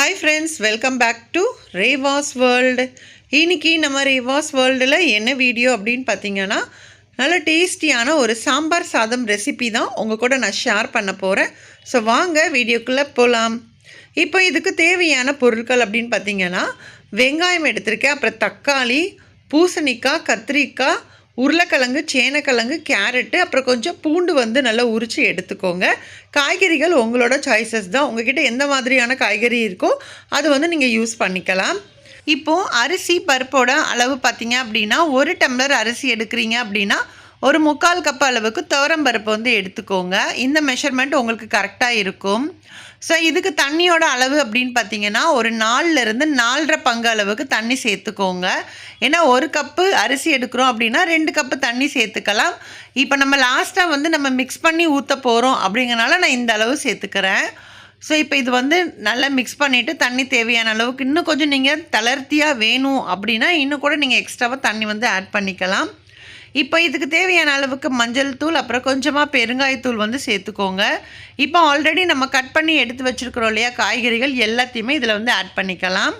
Hi friends welcome back to Revas world இன்னைக்கு நம்ம ரேவாஸ் வேர்ல்டில் என்ன வீடியோ அப்படின்னு பார்த்தீங்கன்னா நல்ல டேஸ்டியான ஒரு சாம்பார் சாதம் ரெசிபி தான் உங்கள் கூட நான் ஷேர் பண்ண போகிறேன் ஸோ வாங்க வீடியோக்குள்ளே போகலாம் இப்போ இதுக்கு தேவையான பொருட்கள் அப்படின்னு பார்த்தீங்கன்னா வெங்காயம் எடுத்திருக்கேன் அப்புறம் தக்காளி பூசணிக்காய் கத்திரிக்காய் உருளைக்கிழங்கு சேனக்கிழங்கு கேரட்டு அப்புறம் கொஞ்சம் பூண்டு வந்து நல்லா உரித்து எடுத்துக்கோங்க. காய்கறிகள் உங்களோட சாய்ஸஸ் தான். உங்ககிட்ட எந்த மாதிரியான காய்கறி இருக்கோ அது வந்து நீங்கள் யூஸ் பண்ணிக்கலாம். இப்போது அரிசி பருப்போட அளவு பார்த்தீங்க அப்படின்னா ஒரு டம்ளர் அரிசி எடுக்கிறீங்க அப்படின்னா ஒரு முக்கால் கப் அளவுக்கு துவரம் பருப்பு வந்து எடுத்துக்கோங்க. இந்த மெஷர்மெண்ட் உங்களுக்கு கரெக்டாக இருக்கும். ஸோ இதுக்கு தண்ணியோட அளவு அப்படின்னு பார்த்தீங்கன்னா ஒரு நாலுலேருந்து நாலரை பங்கு அளவுக்கு தண்ணி சேர்த்துக்கோங்க. ஏன்னா ஒரு கப்பு அரிசி எடுக்கிறோம் அப்படின்னா ரெண்டு கப்பு தண்ணி சேர்த்துக்கலாம். இப்போ நம்ம லாஸ்ட்டாக வந்து நம்ம மிக்ஸ் பண்ணி ஊற்ற போகிறோம் அப்படிங்கிறனால நான் இந்த அளவு சேர்த்துக்கிறேன். ஸோ இப்போ இது வந்து நல்லா மிக்ஸ் பண்ணிவிட்டு தண்ணி தேவையான அளவுக்கு இன்னும் கொஞ்சம் நீங்கள் தளர்த்தியாக வேணும் அப்படின்னா இன்னும் கூட நீங்கள் எக்ஸ்ட்ராவாக தண்ணி வந்து ஆட் பண்ணிக்கலாம். இப்போ இதுக்கு தேவையான அளவுக்கு மஞ்சள் தூள் அப்புறம் கொஞ்சமாக பெருங்காயத்தூள் வந்து சேர்த்துக்கோங்க. இப்போ ஆல்ரெடி நம்ம கட் பண்ணி எடுத்து வச்சுருக்கிறோம் இல்லையா காய்கறிகள் எல்லாத்தையுமே இதில் வந்து ஆட் பண்ணிக்கலாம்.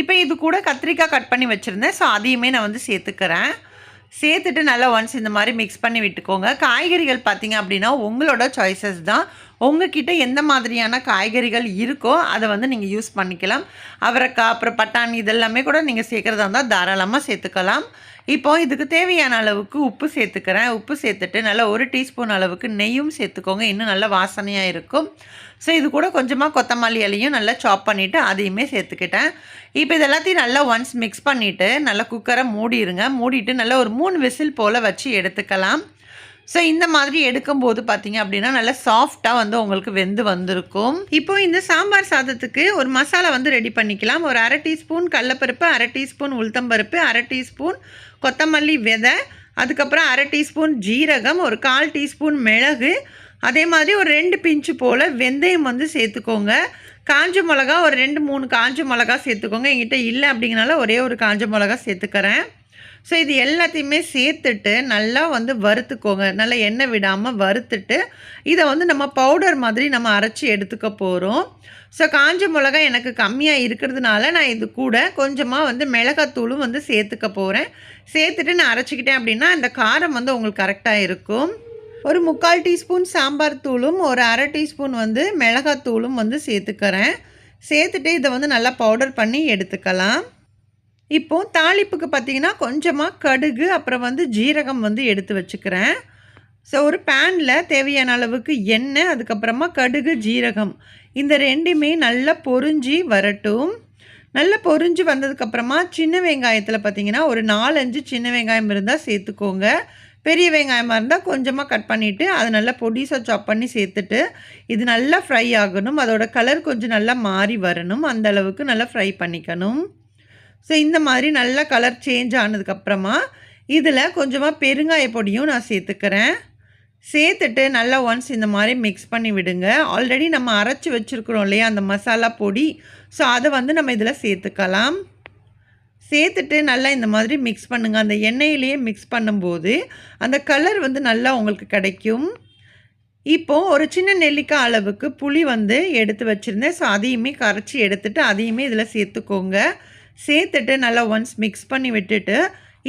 இப்போ இது கூட கத்திரிக்காய் கட் பண்ணி வச்சுருந்தேன் ஸோ அதையுமே நான் வந்து சேர்த்துக்கிறேன். சேர்த்துட்டு நல்லா ஒன்ஸ் இந்த மாதிரி மிக்ஸ் பண்ணி விட்டுக்கோங்க. காய்கறிகள் பார்த்திங்க அப்படின்னா உங்களோட சாய்ஸஸ் தான். உங்ககிட்ட எந்த மாதிரியான காய்கறிகள் இருக்கோ அதை வந்து நீங்கள் யூஸ் பண்ணிக்கலாம். அவரைக்காய் அப்புறம் பட்டாணி இதெல்லாமே கூட நீங்கள் சேர்க்குறதா இருந்தால் தாராளமாக சேர்த்துக்கலாம். இப்போது இதுக்கு தேவையான அளவுக்கு உப்பு சேர்த்துக்கிறேன். உப்பு சேர்த்துட்டு நல்லா ஒரு டீஸ்பூன் அளவுக்கு நெய்யும் சேர்த்துக்கோங்க. இன்னும் நல்லா வாசனையாக இருக்கும். ஸோ இது கூட கொஞ்சமாக கொத்தமல்லி இலையும் நல்லா சாப் பண்ணிவிட்டு அதையுமே சேர்த்துக்கிட்டேன். இப்போ இது எல்லாத்தையும் நல்லா ஒன்ஸ் மிக்ஸ் பண்ணிவிட்டு நல்லா குக்கரை மூடிடுங்க மூடிட்டு நல்லா ஒரு மூணு விசில் போல் வச்சு எடுத்துக்கலாம். ஸோ இந்த மாதிரி எடுக்கும்போது பார்த்தீங்க அப்படின்னா நல்லா சாஃப்டாக வந்து உங்களுக்கு வெந்து வந்திருக்கும். இப்போ இந்த சாம்பார் சாதத்துக்கு ஒரு மசாலா வந்து ரெடி பண்ணிக்கலாம். ஒரு அரை டீஸ்பூன் கடலப்பருப்பு அரை டீஸ்பூன் உளுத்தம்பருப்பு அரை டீஸ்பூன் கொத்தமல்லி விதை அதுக்கப்புறம் அரை டீஸ்பூன் ஜீரகம் ஒரு கால் டீஸ்பூன் மிளகு. அதே மாதிரி ஒரு ரெண்டு பிஞ்சு போல் வெந்தயம் வந்து சேர்த்துக்கோங்க. காஞ்ச மிளகா ஒரு ரெண்டு மூணு காஞ்ச மிளகா சேர்த்துக்கோங்க. என்கிட்ட இல்லை அப்படிங்கனால ஒரே ஒரு காஞ்ச மிளகா சேர்த்துக்கிறேன். ஸோ இது எல்லாத்தையுமே சேர்த்துட்டு நல்லா வந்து வறுத்துக்கோங்க. நல்லா எண்ணெய் விடாமல் வறுத்துட்டு இதை வந்து நம்ம பவுடர் மாதிரி நம்ம அரைச்சி எடுத்துக்க போகிறோம் ஸோ காஞ்ச மிளகா எனக்கு கம்மியாக இருக்கிறதுனால நான் இது கூட கொஞ்சமாக வந்து மிளகாத்தூளும் வந்து சேர்த்துக்க போகிறேன் சேர்த்துட்டு நான் அரைச்சிக்கிட்டேன் அப்படின்னா இந்த காரம் வந்து உங்களுக்கு கரெக்டாக இருக்கும். ஒரு முக்கால் டீஸ்பூன் சாம்பார் தூளும் ஒரு அரை டீஸ்பூன் வந்து மிளகாத்தூளும் வந்து சேர்த்துக்கிறேன். சேர்த்துட்டு இதை வந்து நல்லா பவுடர் பண்ணி எடுத்துக்கலாம். இப்போது தாளிப்புக்கு பார்த்தீங்கன்னா கொஞ்சமாக கடுகு அப்புறம் வந்து ஜீரகம் வந்து எடுத்து வச்சுக்கிறேன். ஸோ ஒரு பேனில் தேவையான அளவுக்கு எண்ணெய் அதுக்கப்புறமா கடுகு ஜீரகம் இந்த ரெண்டுமே நல்லா பொறிஞ்சி வரட்டும். நல்லா பொறிஞ்சு வந்ததுக்கப்புறமா சின்ன வெங்காயத்தில் பார்த்தீங்கன்னா ஒரு நாலஞ்சு சின்ன வெங்காயம் இருந்தால் சேர்த்துக்கோங்க. பெரிய வெங்காயமாக இருந்தால் கொஞ்சமாக கட் பண்ணிவிட்டு அதை நல்லா பொடிசாக சாப் பண்ணி சேர்த்துட்டு இது நல்லா ஃப்ரை ஆகணும். அதோட கலர் கொஞ்சம் நல்லா மாறி வரணும். அந்த அளவுக்கு நல்லா ஃப்ரை பண்ணிக்கணும். ஸோ இந்த மாதிரி நல்லா கலர் சேஞ்ச் ஆனதுக்கப்புறமா இதில் கொஞ்சமாக பெருங்காய பொடியும் நான் சேர்த்துக்கிறேன். சேர்த்துட்டு நல்லா ஒன்ஸ் இந்த மாதிரி மிக்ஸ் பண்ணி விடுங்க. ஆல்ரெடி நம்ம அரைச்சி வச்சுருக்குறோம் இல்லையா அந்த மசாலா பொடி. ஸோ அதை வந்து நம்ம இதில் சேர்த்துக்கலாம். சேர்த்துட்டு நல்லா இந்த மாதிரி மிக்ஸ் பண்ணுங்கள் அந்த எண்ணெயிலேயே மிக்ஸ் பண்ணும்போது அந்த கலர் வந்து நல்லா உங்களுக்கு கிடைக்கும். இப்போது ஒரு சின்ன நெல்லிக்காய் அளவுக்கு புளி வந்து எடுத்து வச்சுருந்தேன். ஸோ அதையுமே கரைச்சி எடுத்துகிட்டு அதையுமே இதில் சேர்த்துக்கோங்க. சேர்த்துட்டு நல்லா ஒன்ஸ் மிக்ஸ் பண்ணி விட்டுட்டு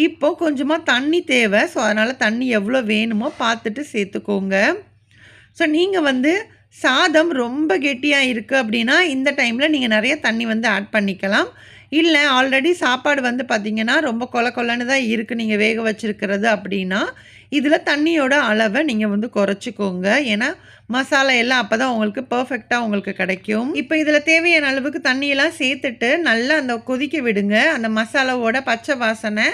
இப்போது கொஞ்சமாக தண்ணி தேவை. ஸோ அதனால் தண்ணி எவ்வளோ வேணுமோ பார்த்துட்டு சேர்த்துக்கோங்க. ஸோ நீங்கள் வந்து சாதம் ரொம்ப கெட்டியாக இருக்குது அப்படின்னா இந்த டைமில் நீங்கள் நிறைய தண்ணி வந்து ஆட் பண்ணிக்கலாம். இல்லை ஆல்ரெடி சாப்பாடு வந்து பார்த்திங்கன்னா ரொம்ப கொல கொலன்னு தான் இருக்குது நீங்கள் வேக வச்சுருக்கிறது அப்படின்னா இதில் தண்ணியோட அளவை நீங்கள் வந்து குறைச்சிக்கோங்க. ஏன்னா மசாலா எல்லாம் அப்போ தான் உங்களுக்கு பர்ஃபெக்டாக உங்களுக்கு கிடைக்கும். இப்போ இதில் தேவையான அளவுக்கு தண்ணியெல்லாம் சேர்த்துட்டு நல்லா அந்த கொதிக்க விடுங்க. அந்த மசாலாவோட பச்சை வாசனை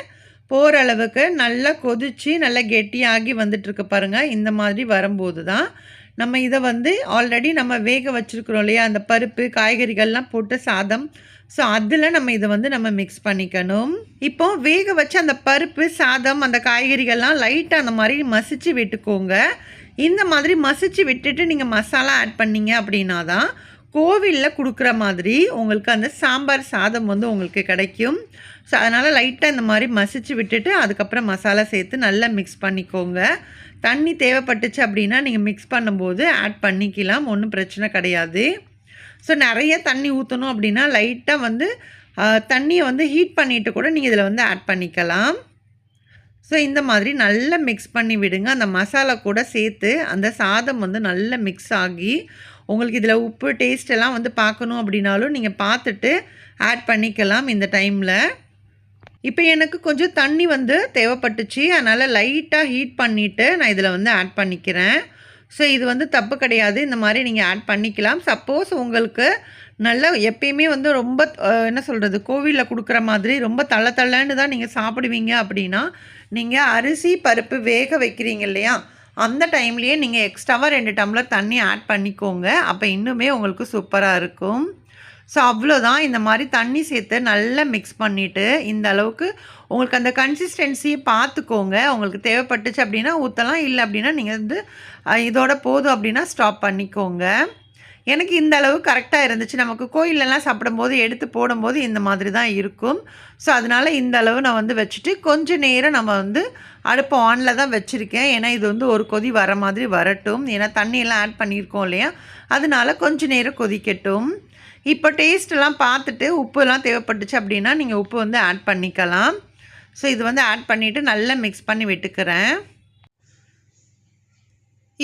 போகிற அளவுக்கு நல்லா கொதித்து நல்லா கெட்டியாகி வந்துட்டுருக்கு பாருங்கள் இந்த மாதிரி வரும்போது தான் நம்ம இதை வந்து ஆல்ரெடி நம்ம வேக வச்சுருக்குறோம் இல்லையா? அந்த பருப்பு காய்கறிகள்லாம் போட்டு சாதம். ஸோ அதில் நம்ம இதை வந்து நம்ம மிக்ஸ் பண்ணிக்கணும். இப்போ வேக வச்சு அந்த பருப்பு சாதம் அந்த காய்கறிகள்லாம் லைட்டாக அந்த மாதிரி மசிச்சு விட்டுக்கோங்க. இந்த மாதிரி மசிச்சு விட்டுட்டு நீங்கள் மசாலா ஆட் பண்ணீங்க அப்படின்னா தான் கோவிலில் கொடுக்குற மாதிரி உங்களுக்கு அந்த சாம்பார் சாதம் வந்து உங்களுக்கு கிடைக்கும். ஸோ அதனால் லைட்டாக இந்த மாதிரி மசிச்சு விட்டுட்டு அதுக்கப்புறம் மசாலா சேர்த்து நல்லா மிக்ஸ் பண்ணிக்கோங்க. தண்ணி தேவைப்பட்டுச்சு அப்படின்னா நீங்கள் மிக்ஸ் பண்ணும்போது ஆட் பண்ணிக்கலாம். ஒன்றும் பிரச்சனை கிடையாது. ஸோ நிறைய தண்ணி ஊற்றணும் அப்படின்னா லைட்டாக வந்து தண்ணியை வந்து ஹீட் பண்ணிவிட்டு கூட நீங்கள் இதில் வந்து ஆட் பண்ணிக்கலாம். ஸோ இந்த மாதிரி நல்லா மிக்ஸ் பண்ணி விடுங்க. அந்த மசாலா கூட சேர்த்து அந்த சாதம் வந்து நல்லா மிக்ஸ் ஆகி உங்களுக்கு இதில் உப்பு டேஸ்ட் எல்லாம் வந்து பார்க்கணும் அப்படின்னாலும் நீங்கள் பார்த்துட்டு ஆட் பண்ணிக்கலாம் இந்த டைமில் இப்போ எனக்கு கொஞ்சம் தண்ணி வந்து தேவைப்பட்டுச்சு. அதனால் லைட்டாக ஹீட் பண்ணிவிட்டு நான் இதில் வந்து ஆட் பண்ணிக்கிறேன். ஸோ இது வந்து தப்பு கிடையாது. இந்த மாதிரி நீங்கள் ஆட் பண்ணிக்கலாம். சப்போஸ் உங்களுக்கு நல்லா எப்பயுமே வந்து ரொம்ப என்ன சொல்கிறது கோவிலில் கொடுக்குற மாதிரி ரொம்ப தள்ள தள்ளன்னு தான் நீங்கள் சாப்பிடுவீங்க அப்படின்னா நீங்கள் அரிசி பருப்பு வேக வைக்கிறீங்க இல்லையா? அந்த டைம்லேயே நீங்கள் எக்ஸ்ட்ராவாக ரெண்டு டம்ளர் தண்ணி ஆட் பண்ணிக்கோங்க. அப்போ இன்னுமே உங்களுக்கு சூப்பராக இருக்கும். ஸோ அவ்வளோதான் இந்த மாதிரி தண்ணி சேர்த்து நல்லா மிக்ஸ் பண்ணிவிட்டு இந்த அளவுக்கு உங்களுக்கு அந்த கன்சிஸ்டன்சியை பார்த்துக்கோங்க உங்களுக்கு தேவைப்பட்டுச்சு அப்படின்னா ஊற்றலாம் இல்லை அப்படின்னா நீங்கள் வந்து இதோட போதும் அப்படின்னா ஸ்டாப் பண்ணிக்கோங்க. எனக்கு இந்த அளவு கரெக்டாக இருந்துச்சு. நமக்கு கோயிலெல்லாம் சாப்பிடும்போது எடுத்து போடும்போது இந்த மாதிரி தான் இருக்கும். ஸோ அதனால் இந்த அளவு நான் வந்து வச்சுட்டு கொஞ்சம் நேரம் நம்ம வந்து அடுப்பு ஆனில் தான் வச்சுருக்கேன். ஏன்னா இது வந்து ஒரு கொதி வர மாதிரி வரட்டும். ஏன்னா தண்ணியெல்லாம் ஆட் பண்ணியிருக்கோம் இல்லையா? அதனால கொஞ்சம் நேரம் கொதிக்கட்டும். இப்போ டேஸ்ட்டெல்லாம் பார்த்துட்டு உப்புலாம் தேவைப்பட்டுச்சு அப்படின்னா நீங்கள் உப்பு வந்து ஆட் பண்ணிக்கலாம். ஸோ இது வந்து ஆட் பண்ணிவிட்டு நல்லா மிக்ஸ் பண்ணி விட்டுக்கிறேன்.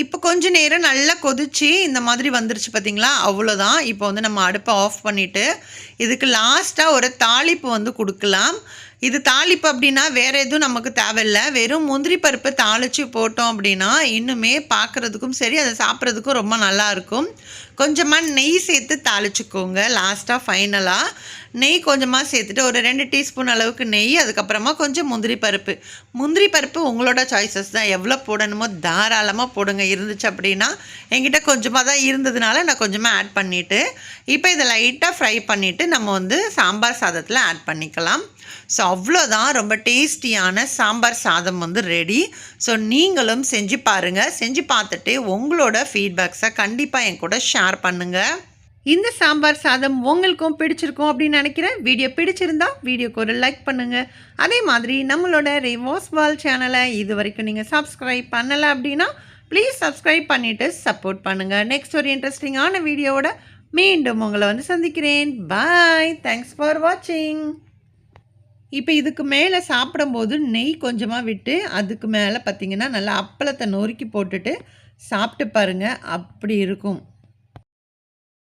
இப்போ கொஞ்ச நேரம் நல்லா கொதிச்சு இந்த மாதிரி வந்துருச்சு பார்த்தீங்களா? அவ்வளோதான். இப்போ வந்து நம்ம அடுப்பை ஆஃப் பண்ணிவிட்டு இதுக்கு லாஸ்ட்டாக ஒரு தாளிப்பு வந்து கொடுக்கலாம். இது தாளிப்பு அப்படின்னா வேறு எதுவும் நமக்கு தேவையில்லை. வெறும் முந்திரி பருப்பு தாளித்து போட்டோம் அப்படின்னா இன்னுமே பார்க்குறதுக்கும் சரி அதை சாப்பிட்றதுக்கும் ரொம்ப நல்லா இருக்கும். கொஞ்சமாக நெய் சேர்த்து தாளிச்சுக்கோங்க. லாஸ்ட்டாக ஃபைனலாக நெய் கொஞ்சமாக சேர்த்துட்டு ஒரு ரெண்டு டீஸ்பூன் அளவுக்கு நெய் அதுக்கப்புறமா கொஞ்சம் முந்திரி பருப்பு. முந்திரி பருப்பு உங்களோட சாய்ஸஸ் தான். எவ்வளோ போடணுமோ தாராளமாக போடுங்க. இருந்துச்சு அப்படின்னா என்கிட்ட கொஞ்சமாக தான் இருந்ததுனால நான் கொஞ்சமாக ஆட் பண்ணிவிட்டு இப்போ இதை லைட்டாக ஃப்ரை பண்ணிவிட்டு நம்ம வந்து சாம்பார் சாதத்தில் ஆட் பண்ணிக்கலாம். ஸோ அவ்வளோதான். ரொம்ப டேஸ்டியான சாம்பார் சாதம் வந்து ரெடி ஸோ நீங்களும் செஞ்சு பாருங்கள் செஞ்சு பார்த்துட்டு உங்களோட ஃபீட்பேக்ஸை கண்டிப்பாக என் கூட ஷேர் பண்ணுங்கள் இந்த சாம்பார் சாதம் உங்களுக்கும் பிடிச்சிருக்கும் அப்படின்னு நினைக்கிறேன் வீடியோ பிடிச்சிருந்தா வீடியோக்கு ஒரு லைக் பண்ணுங்கள் அதே மாதிரி நம்மளோட ரிவோஸ் வால் சேனலை இது வரைக்கும் நீங்கள் சப்ஸ்கிரைப் பண்ணலை அப்படின்னா ப்ளீஸ் சப்ஸ்கிரைப் பண்ணிவிட்டு சப்போர்ட் பண்ணுங்கள் நெக்ஸ்ட் ஒரு இன்ட்ரெஸ்டிங்கான வீடியோவோட மீண்டும் உங்களை வந்து சந்திக்கிறேன். பாய் தேங்க்ஸ் ஃபார் வாட்சிங் இப்போ இதுக்கு மேலே சாப்பிடும்போது நெய் கொஞ்சமாக விட்டு அதுக்கு மேலே பார்த்தீங்கன்னா நல்லா அப்பளத்தை நொறுக்கி போட்டுட்டு சாப்பிட்டு பாருங்கள் அப்படி இருக்கும்.